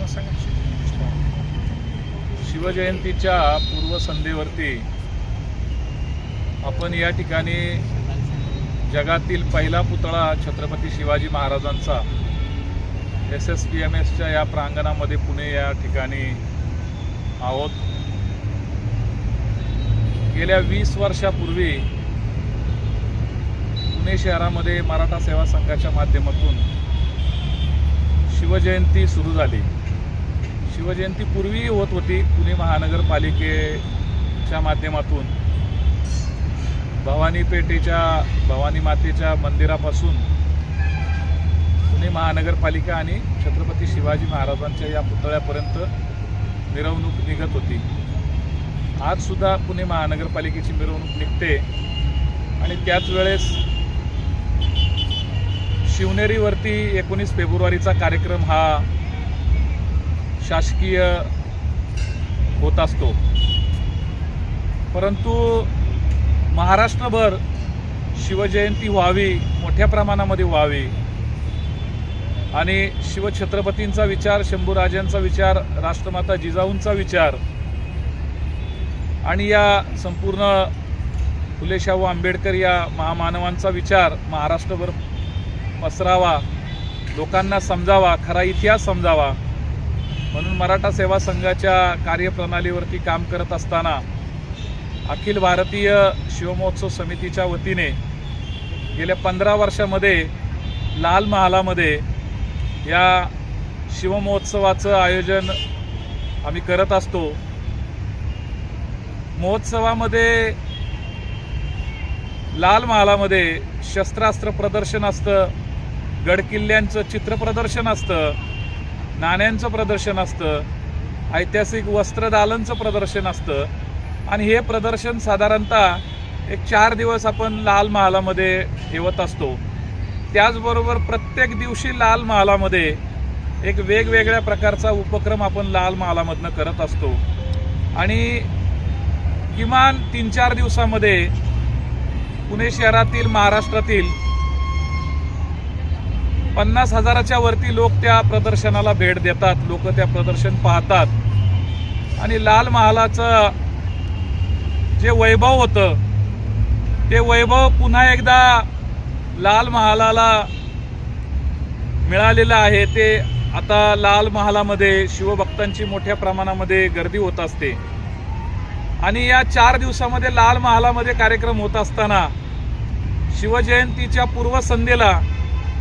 तेव्हा सांगा शिवजयंतीच्या पूर्वसंध्येवरती आपण या ठिकाणी जगातील पहिला पुतळा छत्रपती शिवाजी महाराजांचा एस एस पी एम एसच्या या प्रांगणामध्ये पुणे या ठिकाणी आहोत. गेल्या वीस वर्षापूर्वी पुणे शहरामध्ये मराठा सेवा संघाच्या माध्यमातून शिवजयंती सुरू झाली. शिवजयंतीपूर्वी होत होती पुणे महानगरपालिकेच्या माध्यमातून. भवानी पेठेच्या भवानी मातेच्या मंदिरापासून पुणे महानगरपालिका आणि छत्रपती शिवाजी महाराजांच्या या पुतळ्यापर्यंत मिरवणूक निघत होती. आजसुद्धा पुणे महानगरपालिकेची मिरवणूक निघते आणि त्याच वेळेस शिवनेरीवरती एकोणीस फेब्रुवारीचा कार्यक्रम हा शासकीय होत असतो. परंतु महाराष्ट्रभर शिवजयंती व्हावी मोठ्या प्रमाणामध्ये व्हावी आणि शिवछत्रपतींचा विचार शंभूराजांचा विचार राष्ट्रमाता जिजाऊंचा विचार आणि या संपूर्ण फुले शाहू आंबेडकर या महामानवांचा विचार महाराष्ट्रभर पसरावा लोकांना समजावा खरा इतिहास समजावा. म्हणून मराठा सेवा संघाच्या कार्यप्रणालीवरती काम करत असताना अखिल भारतीय शिवमहोत्सव समितीच्या वतीने गेल्या पंधरा वर्षामध्ये लाल महालामध्ये या शिवमहोत्सवाचं आयोजन आम्ही करत असतो. महोत्सवामध्ये लाल महालामध्ये शस्त्रास्त्र प्रदर्शन असतं गडकिल्ल्यांचं चित्र प्रदर्शन असतं नाण्यांचं प्रदर्शन असतं ऐतिहासिक वस्त्रदालनचं प्रदर्शन असतं. आणि हे प्रदर्शन साधारणतः एक चार दिवस आपण लाल महालामध्ये ठेवत असतो. त्याचबरोबर प्रत्येक दिवशी लाल महालामध्ये एक वेगवेगळ्या प्रकारचा उपक्रम आपण लाल महालामधनं करत असतो. आणि किमान तीन चार दिवसामध्ये पुणे शहरातील महाराष्ट्रातील पन्नास हजाराच्या वरती लोक त्या प्रदर्शनाला भेट देतात. लोक त्या प्रदर्शन पाहतात. आणि लाल महालाचं जे वैभव होतं ते वैभव पुन्हा एकदा लाल महालाला मिळालेलं आहे. ते आता लाल महालामध्ये शिवभक्तांची मोठ्या प्रमाणामध्ये गर्दी होत असते. आणि या चार दिवसामध्ये लाल महालामध्ये कार्यक्रम होत असताना शिवजयंतीच्या पूर्वसंध्येला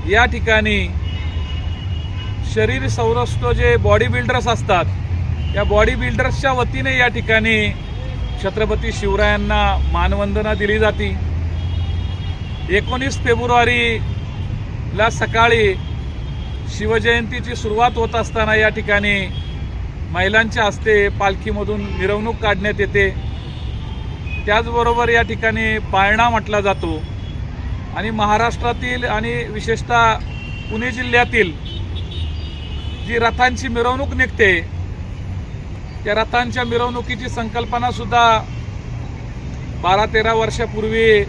या ठिकाणी शरीर सौरस्थ जे बॉडी बिल्डर्स असतात या बॉडी बिल्डर्सच्या वतीने या ठिकाणी छत्रपती शिवरायांना मानवंदना दिली जाते. एकोणीस फेब्रुवारीला सकाळी शिवजयंतीची सुरुवात होत असताना या ठिकाणी महिलांच्या हस्ते पालखीमधून मिरवणूक काढण्यात येते. त्याचबरोबर या ठिकाणी पाळणा म्हटला जातो. आणि महाराष्ट्रातील आणि विशेषतः पुणे जिल्ह्यातील जी रथांची मिरवणूक निघते त्या रथांच्या मिरवणुकीची संकल्पनासुद्धा बारा तेरा वर्षापूर्वी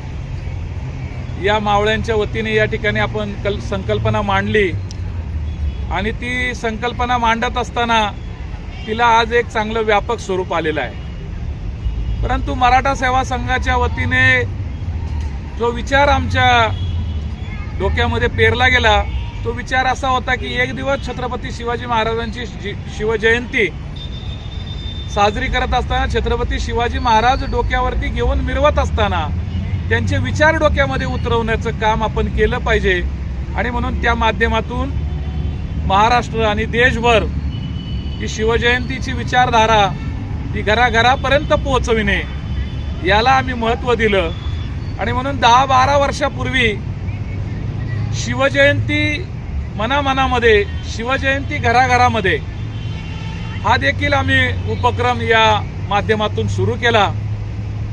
या मावळ्यांच्या वतीने या ठिकाणी आपण कल संकल्पना मांडली. आणि ती संकल्पना मांडत असताना तिला आज एक चांगलं व्यापक स्वरूप आलेलं आहे. परंतु मराठा सेवा संघाच्या वतीने जो विचार आमच्या डोक्यामध्ये पेरला गेला तो विचार असा होता की एक दिवस छत्रपती शिवाजी महाराजांची जि- शिवजयंती साजरी करत असताना छत्रपती शिवाजी महाराज डोक्यावरती घेऊन मिरवत असताना त्यांचे विचार डोक्यामध्ये उतरवण्याचं काम आपण केलं पाहिजे. आणि म्हणून त्या माध्यमातून महाराष्ट्र आणि देशभर ही शिवजयंतीची विचारधारा ही घराघरापर्यंत पोहोचविणे याला आम्ही महत्त्व दिलं. आणि म्हणून दहा बारा वर्षापूर्वी शिवजयंती मनामनामध्ये शिवजयंती घराघरामध्ये हा देखील आम्ही उपक्रम या माध्यमातून सुरू केला.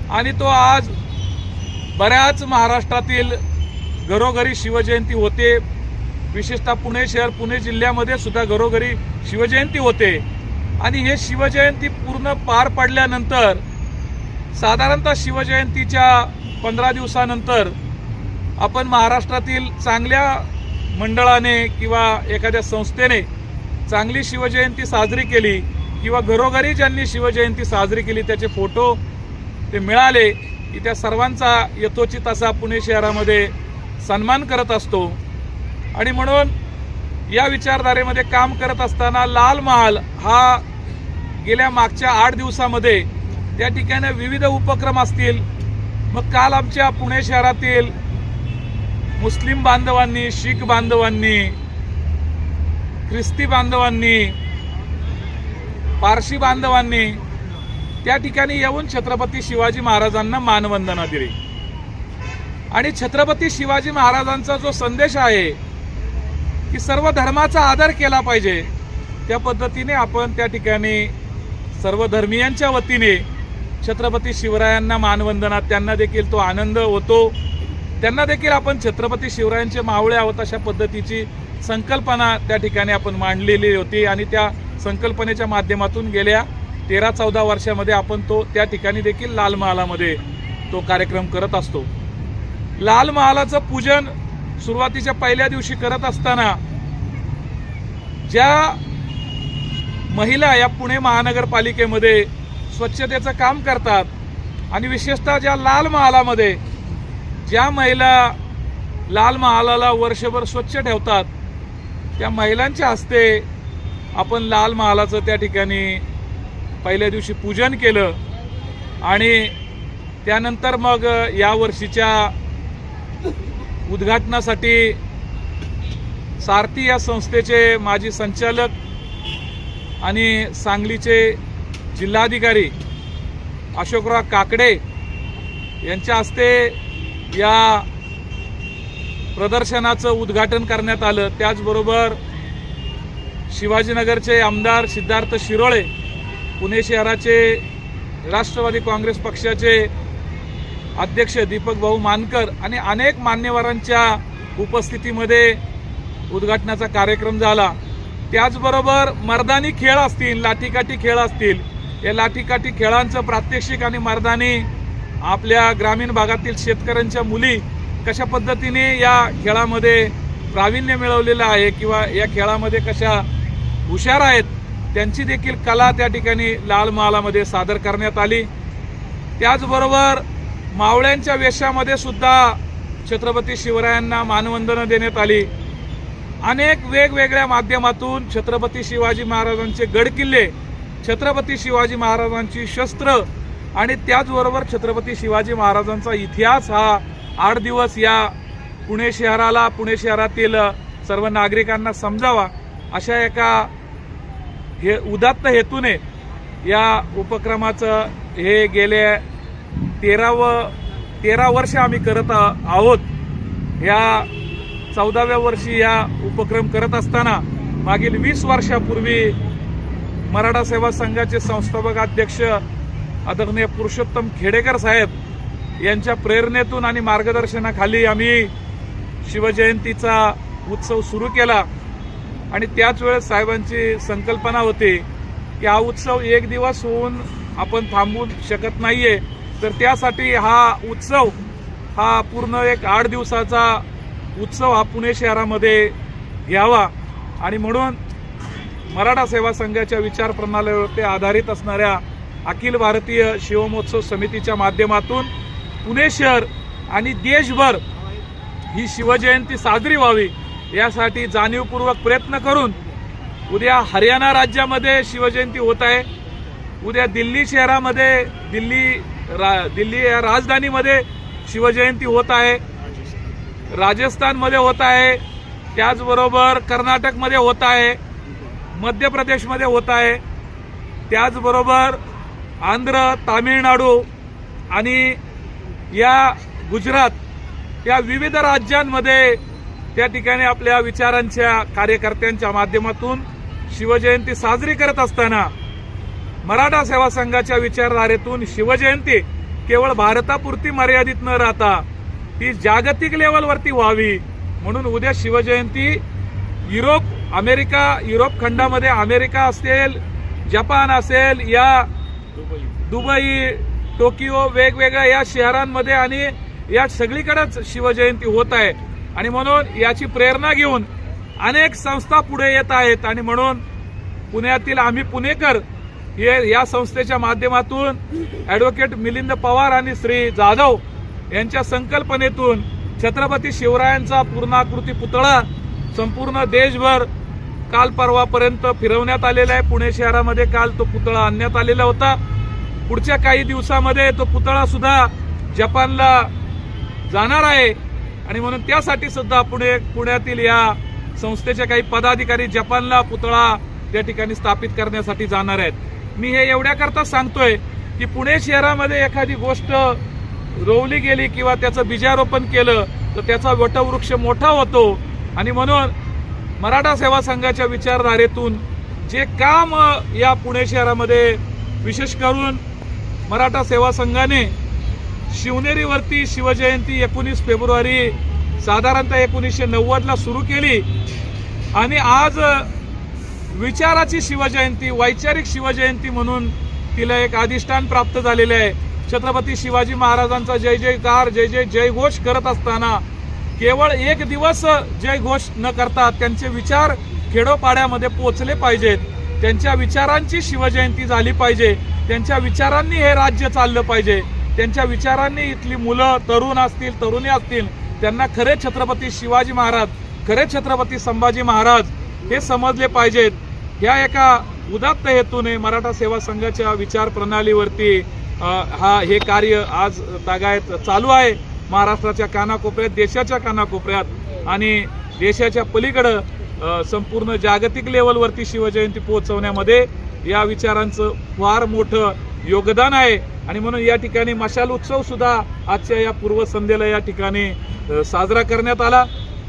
आणि तो आज बऱ्याच महाराष्ट्रातील घरोघरी शिवजयंती होते. विशेषतः पुणे शहर पुणे जिल्ह्यामध्ये सुद्धा घरोघरी शिवजयंती होते. आणि हे शिवजयंती पूर्ण पार पडल्यानंतर साधारणतः शिवजयंतीच्या पंधरा दिवसानंतर आपण महाराष्ट्रातील चांगल्या मंडळाने किंवा एखाद्या संस्थेने चांगली शिवजयंती साजरी केली किंवा घरोघरी ज्यांनी शिवजयंती साजरी केली त्याचे फोटो ते मिळाले की त्या सर्वांचा यथोचित असा पुणे शहरामध्ये सन्मान करत असतो. आणि म्हणून या विचारधारेमध्ये काम करत असताना लाल महाल हा गेल्या मागच्या आठ दिवसामध्ये त्या ठिकाणी विविध उपक्रम असतील. मग काल आमच्या पुणे शहरातील मुस्लिम बांधवांनी शीख बांधवांनी ख्रिस्ती बांधवांनी पारशी बांधवांनी त्या ठिकाणी येऊन छत्रपती शिवाजी महाराजांना मानवंदना दिली. आणि छत्रपती शिवाजी महाराजांचा जो संदेश आहे की सर्व धर्माचा आदर केला पाहिजे त्या पद्धतीने आपण त्या ठिकाणी सर्व धर्मियांच्या वतीने छत्रपती शिवरायांना मानवंदना त्यांना देखील तो आनंद होतो. त्यांना देखील आपण छत्रपती शिवरायांचे मावळे आहोत अशा पद्धतीची संकल्पना त्या ठिकाणी आपण मांडलेली होती आणि त्या संकल्पनेच्या माध्यमातून गेल्या. तेरा चौदा वर्षामध्ये आपण तो त्या ठिकाणी देखील लाल महालामध्ये तो कार्यक्रम करत असतो. लाल महालाचं पूजन सुरुवातीच्या पहिल्या दिवशी करत असताना ज्या महिला या पुणे महानगरपालिकेमध्ये स्वच्छतेचं काम करतात. आणि विशेषतः ज्या लाल महालामध्ये ज्या महिला लाल महालाला वर्षभर स्वच्छ ठेवतात त्या महिलांच्या हस्ते आपण लाल महालाचं त्या ठिकाणी पहिल्या दिवशी पूजन केलं. आणि त्यानंतर मग या वर्षीच्या उद्घाटनासाठी सारथी या संस्थेचे माजी संचालक आणि सांगलीचे जिल्हाधिकारी अशोकराव काकडे यांच्या हस्ते या प्रदर्शनाचं उद्घाटन करण्यात आलं. त्याचबरोबर शिवाजीनगरचे आमदार सिद्धार्थ शिरोळे पुणे शहराचे राष्ट्रवादी काँग्रेस पक्षाचे अध्यक्ष दीपक भाऊ मानकर आणि अनेक मान्यवरांच्या उपस्थितीमध्ये उद्घाटनाचा कार्यक्रम झाला. त्याचबरोबर मर्दानी खेळ असतील लाठीकाठी खेळ असतील या लाठीकाठी खेळांचं प्रात्यक्षिक आणि मर्दानी आपल्या ग्रामीण भागातील शेतकऱ्यांच्या मुली कशा पद्धतीने या खेळामध्ये प्रावीण्य मिळवलेलं आहे किंवा या खेळामध्ये कशा हुशार आहेत त्यांची देखील कला त्या ठिकाणी लाल महालामध्ये सादर करण्यात आली. त्याचबरोबर मावळ्यांच्या वेशामध्ये सुद्धा छत्रपती शिवरायांना मानवंदना देण्यात आली. अनेक वेगवेगळ्या माध्यमातून छत्रपती शिवाजी महाराजांचे गडकिल्ले छत्रपती शिवाजी महाराजांची शस्त्र आणि त्याचबरोबर छत्रपती शिवाजी महाराजांचा इतिहास हा आठ दिवस या पुणे शहराला पुणे शहरातील सर्व नागरिकांना समजावा अशा एका हे उदात्त हेतूने या उपक्रमाचं हे गेले तेरावं तेरा वर्ष आम्ही करत आहोत. या चौदाव्या वर्षी या उपक्रम करत असताना मागील वीस वर्षापूर्वी मराठा सेवा संघाचे संस्थापक अध्यक्ष आदरणीय पुरुषोत्तम खेडेकर साहेब यांच्या प्रेरणेतून आणि मार्गदर्शनाखाली आम्ही शिवजयंतीचा उत्सव सुरू केला. आणि त्याच वेळेस साहेबांची संकल्पना होती की हा उत्सव एक दिवस होऊन आपण थांबू शकत नाहीये. तर त्यासाठी हा उत्सव हा पूर्ण एक आठ दिवसाचा उत्सव हा पुणे शहरामध्ये घ्यावा. आणि म्हणून मराठा सेवा संघाच्या विचार प्रणालीवरती आधारित असणाऱ्या अखिल भारतीय शिवमहोत्सव समितीच्या माध्यमातून पुणे शहर आणि देशभर ही शिवजयंती साजरी व्हावी यासाठी जाणीवपूर्वक प्रयत्न करून उद्या हरियाणा राज्यामध्ये शिवजयंती होत आहे. उद्या दिल्ली शहरामध्ये दिल्ली रा दिल्ली या राजधानीमध्ये शिवजयंती होत आहे. राजस्थानमध्ये होत आहे. त्याचबरोबर कर्नाटकमध्ये होत आहे. मध्य प्रदेशमध्ये होत आहे. त्याचबरोबर आंध्र तामिळनाडू आणि या गुजरात या विविध राज्यांमध्ये त्या ठिकाणी आपल्या विचारांच्या कार्यकर्त्यांच्या माध्यमातून शिवजयंती साजरी करत असताना मराठा सेवा संघाच्या विचारधारेतून शिवजयंती केवळ भारतापुरती मर्यादित न राहता ती जागतिक लेवलवरती व्हावी म्हणून उद्या शिवजयंती युरोप अमेरिका युरोप खंडामध्ये अमेरिका असेल जपान असेल या दुबई टोकियो वेगवेगळ्या या शहरांमध्ये आणि या सगळीकडेच शिवजयंती होत आहे. आणि म्हणून याची प्रेरणा घेऊन अनेक संस्था पुढे येत आहेत. आणि म्हणून पुण्यातील आम्ही पुणेकर हे या संस्थेच्या माध्यमातून ॲडव्होकेट मिलिंद पवार आणि श्री जाधव यांच्या संकल्पनेतून छत्रपती शिवरायांचा पूर्णाकृती पुतळा संपूर्ण देशभर काल परवापर्यंत फिरवण्यात आलेला आहे. पुणे शहरामध्ये काल तो पुतळा आणण्यात आलेला होता. पुढच्या काही दिवसामध्ये तो पुतळा सुद्धा जपानला जाणार आहे. आणि म्हणून त्यासाठी सुद्धा पुणे पुण्यातील या संस्थेचे काही पदाधिकारी जपानला पुतळा त्या ठिकाणी स्थापित करण्यासाठी जाणार आहेत. मी हे एवढ्याकरता सांगतोय की पुणे शहरामध्ये एखादी गोष्ट रोवली गेली किंवा त्याचं बीजारोपण केलं तर त्याचा वटवृक्ष मोठा होतो. आणि म्हणून मराठा सेवा संघाच्या विचारधारेतून जे काम या पुणे शहरामध्ये विशेष करून मराठा सेवा संघाने शिवनेरीवरती शिवजयंती एकोणीस फेब्रुवारी साधारणतः एकोणीसशे नव्वदला सुरू केली. आणि आज विचाराची शिवजयंती वैचारिक शिवजयंती म्हणून तिला एक अधिष्ठान प्राप्त झालेले आहे. छत्रपती शिवाजी महाराजांचा जय जयकार जय जय जय घोष करत असताना केवळ एक दिवस जे घोष न करता त्यांचे विचार खेडोपाड्यामध्ये पोचले पाहिजेत. त्यांच्या विचारांची शिवजयंती झाली पाहिजे. त्यांच्या विचारांनी हे राज्य चाललं पाहिजे. त्यांच्या विचारांनी इथली मुलं तरुण असतील तरुणी असतील त्यांना खरे छत्रपती शिवाजी महाराज खरे छत्रपती संभाजी महाराज हे समजले पाहिजेत. ह्या एका उदात्त हेतूने मराठा सेवा संघाच्या विचार प्रणालीवरती हा हे कार्य आज तागायत चालू आहे. महाराष्ट्राच्या कानाकोपऱ्यात देशाच्या कानाकोपऱ्यात आणि देशाच्या पलीकडं संपूर्ण जागतिक लेवलवरती शिवजयंती पोहोचवण्यामध्ये या विचारांचं फार मोठं योगदान आहे. आणि म्हणून या ठिकाणी मशाल उत्सव सुद्धा आजच्या या पूर्वसंध्येला या ठिकाणी साजरा करण्यात आला.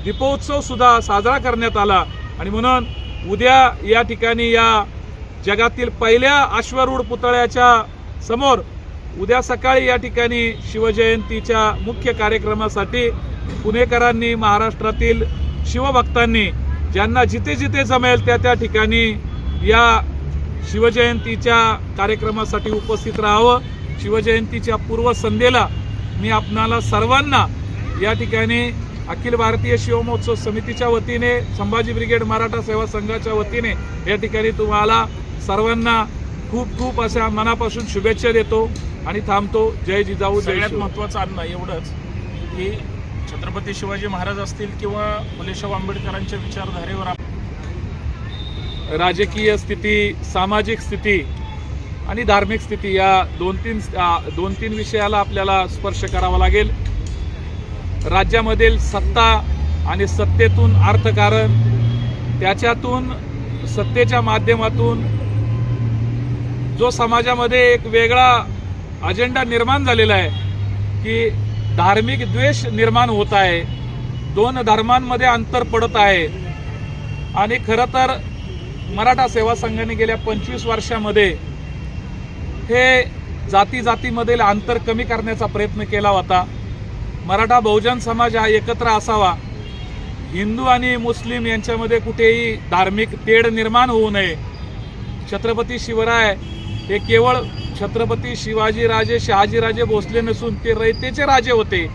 दीपोत्सव सुद्धा साजरा करण्यात आला. आणि म्हणून उद्या या ठिकाणी या जगातील पहिल्या अश्वरूढ पुतळ्याच्या समोर उद्या सकाळी या ठिकाणी शिवजयंतीच्या मुख्य कार्यक्रमासाठी पुणेकरांनी महाराष्ट्रातील शिवभक्तांनी ज्यांना जिथे जिथे जमेल त्या त्या ठिकाणी या शिवजयंतीच्या कार्यक्रमासाठी उपस्थित राहावं. शिवजयंतीच्या पूर्वसंध्येला मी आपणाला सर्वांना या ठिकाणी अखिल भारतीय शिवमहोत्सव समितीच्या वतीने संभाजी ब्रिगेड मराठा सेवा संघाच्या वतीने या ठिकाणी तुम्हाला सर्वांना खूप खूप अशा मनापासून शुभेच्छा देतो. आणि थांबतो. जय जिजाऊ सगळ्यात महत्वाचं अन्न एवढंच की छत्रपती शिवाजी महाराज असतील किंवा फुलेशाह आंबेडकरांच्या विचारधारेवर राजकीय स्थिती सामाजिक स्थिती आणि धार्मिक स्थिती या दोन तीन दोन तीन विषयाला आपल्याला स्पर्श करावा लागेल. राज्यामधील सत्ता आणि सत्तेतून अर्थकारण त्याच्यातून सत्तेच्या माध्यमातून जो समाजामध्ये एक वेगळा अजेंडा निर्माण झालेला आहे की धार्मिक द्वेष निर्माण होत आहे. दोन धर्मांमध्ये अंतर पडत आहे. आणि खरं तर मराठा सेवा संघाने गेल्या पंचवीस वर्षामध्ये हे जाती जातीमधील अंतर कमी करण्याचा प्रयत्न केला होता. मराठा बहुजन समाज हा एकत्र असावा. हिंदू आणि मुस्लिम यांच्यामध्ये कुठेही धार्मिक तेढ निर्माण होऊ नये. छत्रपती शिवराय हे केवळ छत्रपती शिवाजीराजे शहाजीराजे भोसले नसून ते रयतेचे राजे होते.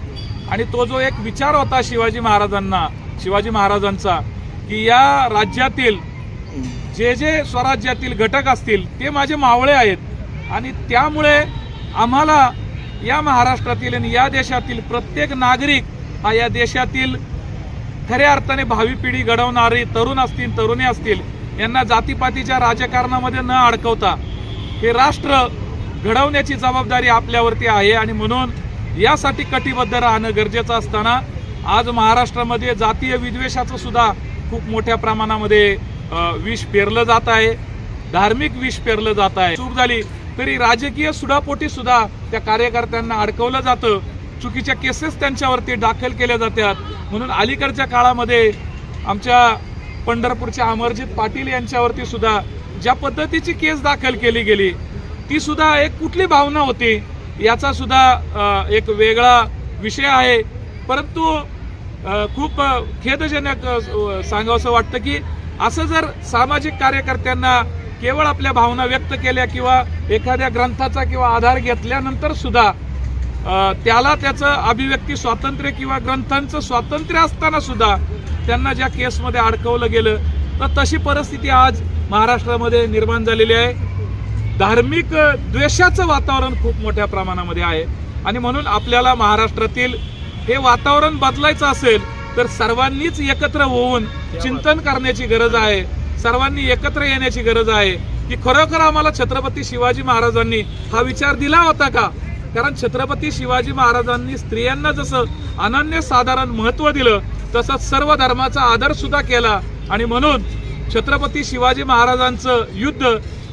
आणि तो जो एक विचार होता शिवाजी महाराजांना शिवाजी महाराजांचा की या राज्यातील जे जे स्वराज्यातील घटक असतील ते माझे मावळे आहेत. आणि त्यामुळे आम्हाला या महाराष्ट्रातील आणि या देशातील प्रत्येक नागरिक हा या देशातील खऱ्या अर्थाने भावी पिढी घडवणारी तरुण असतील तरुणी असतील यांना जातीपातीच्या राजकारणामध्ये न अडकवता हे राष्ट्र घडवण्याची जबाबदारी आपल्यावरती आहे आणि म्हणून यासाठी कटिबद्ध राहणं गरजेचं असताना आज महाराष्ट्रामध्ये जातीय विद्वेषाचं सुद्धा खूप मोठ्या प्रमाणामध्ये विष पेरलं जात आहे. धार्मिक विष पेरलं जात आहे. चूक झाली तरी राजकीय सुडापोटी सुद्धा त्या कार्यकर्त्यांना अडकवलं जातं. चुकीच्या केसेस त्यांच्यावरती दाखल केल्या जातात. म्हणून अलीकडच्या काळामध्ये आमच्या पंढरपूरच्या अमरजित पाटील यांच्यावरती सुद्धा ज्या पद्धतीची केस दाखल केली गेली ती सुद्धा एक कुठली भावना होती याचा सुद्धा एक वेगळा विषय आहे. परंतु खूप खेदजनक सांगावंसं वाटतं की असं जर सामाजिक कार्यकर्त्यांना केवळ आपल्या भावना व्यक्त केल्या किंवा एखाद्या ग्रंथाचा किंवा आधार घेतल्यानंतर सुद्धा त्याला त्याचं अभिव्यक्ती स्वातंत्र्य किंवा ग्रंथांचं स्वातंत्र्य असताना सुद्धा त्यांना ज्या केसमध्ये अडकवलं गेलं तर तशी परिस्थिती आज महाराष्ट्रामध्ये निर्माण झालेली आहे. धार्मिक द्वेषाचं वातावरण खूप मोठ्या प्रमाणामध्ये आहे. आणि म्हणून आपल्याला महाराष्ट्रातील हे वातावरण बदलायचं असेल तर सर्वांनीच एकत्र होऊन चिंतन करण्याची गरज आहे. सर्वांनी एकत्र येण्याची गरज आहे. की खरोखर आम्हाला छत्रपती शिवाजी महाराजांनी हा विचार दिला होता का? कारण छत्रपती शिवाजी महाराजांनी स्त्रियांना जसं अनन्य साधारण महत्त्व दिलं तसंच सर्व धर्माचा आदर सुद्धा केला. आणि म्हणून छत्रपती शिवाजी महाराजांचं युद्ध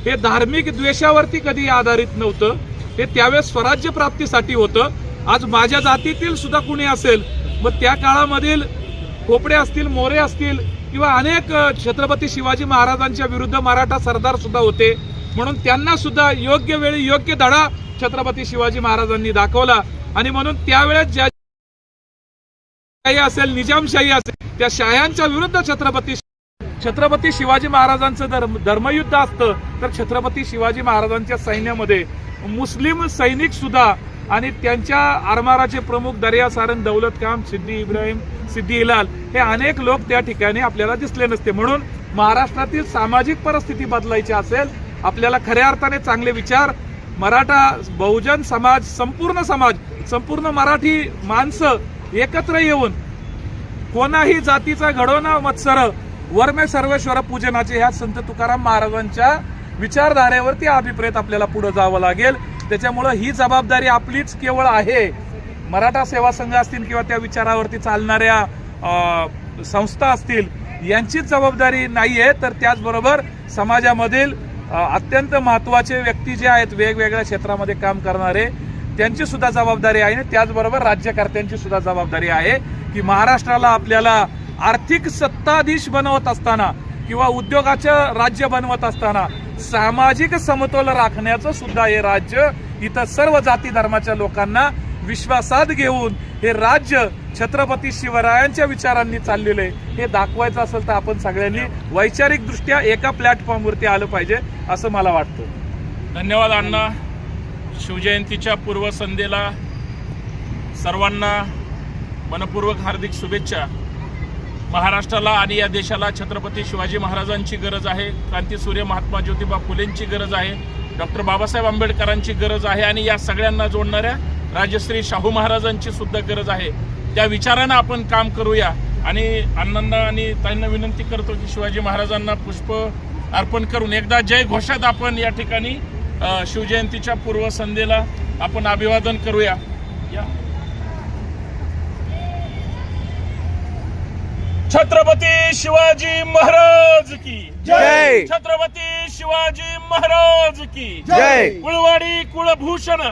हे धार्मिक द्वेषावरती कधी आधारित नव्हतं हे त्यावेळेस स्वराज्य प्राप्तीसाठी होतं आज माझ्या जातीतील सुद्धा कुणी असेल मग त्या काळामधील खोपडे असतील मोरे असतील किंवा अनेक छत्रपती शिवाजी महाराजांच्या विरुद्ध मराठा सरदार सुद्धा होते म्हणून त्यांना सुद्धा योग्य वेळी योग्य धडा छत्रपती शिवाजी महाराजांनी दाखवला आणि म्हणून त्यावेळेस ज्या असेल निजामशाही असेल त्या शाह्यांच्या विरुद्ध छत्रपती छत्रपती शिवाजी महाराजांचं धर्म धर्मयुद्ध असतं तर छत्रपती शिवाजी महाराजांच्या सैन्यामध्ये मुस्लिम सैनिक सुद्धा आणि त्यांच्या आरमाराचे प्रमुख दर्या सारंग दौलत काम सिद्दी इब्राहिम सिद्दी इलाल हे अनेक लोक त्या ठिकाणी आपल्याला दिसले नसते. म्हणून महाराष्ट्रातील सामाजिक परिस्थिती बदलायची असेल आपल्याला खऱ्या अर्थाने चांगले विचार मराठा बहुजन समाज संपूर्ण समाज संपूर्ण मराठी माणसं एकत्र येऊन कोणाही जातीचा घडवणा मत्सर वर्मे सर्वेश्वर पूजनाचे ह्या संत तुकाराम महाराजांच्या विचारधारेवरती अभिप्रेत आपल्याला पुढे जावं लागेल. त्याच्यामुळं ही जबाबदारी आपलीच केवळ आहे. मराठा सेवा संघ असतील किंवा त्या विचारावरती चालणाऱ्या संस्था असतील यांचीच जबाबदारी नाही आहे तर त्याचबरोबर समाजामधील अत्यंत महत्त्वाचे व्यक्ती जे आहेत वेगवेगळ्या क्षेत्रामध्ये काम करणारे त्यांची सुद्धा जबाबदारी आहे आणि त्याचबरोबर राज्यकर्त्यांची सुद्धा जबाबदारी आहे की महाराष्ट्राला आपल्याला आर्थिक सत्ताधीश बनवत असताना किंवा उद्योगाचं राज्य बनवत असताना सामाजिक समतोल राखण्याचं सुद्धा हे राज्य इथं सर्व जाती धर्माच्या लोकांना विश्वासात घेऊन हे राज्य छत्रपती शिवरायांच्या विचारांनी चाललेलं आहे. हे दाखवायचं असेल तर आपण सगळ्यांनी वैचारिक दृष्ट्या एका प्लॅटफॉर्मवरती आलं पाहिजे असं मला वाटतं. धन्यवाद अण्णा. शिवजयंतीच्या पूर्वसंध्येला सर्वांना मनपूर्वक हार्दिक शुभेच्छा. महाराष्ट्राला आणि या देशाला छत्रपती शिवाजी महाराजांची गरज आहे क्रांतीसूर्य महात्मा ज्योतिबा फुलेंची गरज आहे डॉक्टर बाबासाहेब आंबेडकरांची गरज आहे आणि या सगळ्यांना जोडणाऱ्या राजश्री शाहू महाराजांची सुद्धा गरज आहे. त्या विचारानं आपण काम करूया आणि अण्णांना आणि ताईंना विनंती करतो की शिवाजी महाराजांना पुष्प अर्पण करून एकदा जय घोषात आपण या ठिकाणी शिवजयंतीच्या पूर्वसंध्येला आपण अभिवादन करूया. या. छत्रपती शिवाजी महाराज की. जय. छत्रपती शिवाजी महाराज की. जय. कुळवाडी कुळभूषण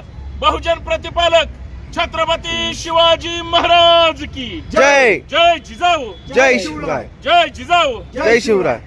बहुजन प्रतिपालक छत्रपती शिवाजी महाराज की. जय. जय जिजाऊ. जय शिवराय. जय जिजाऊ. जय शिवराय.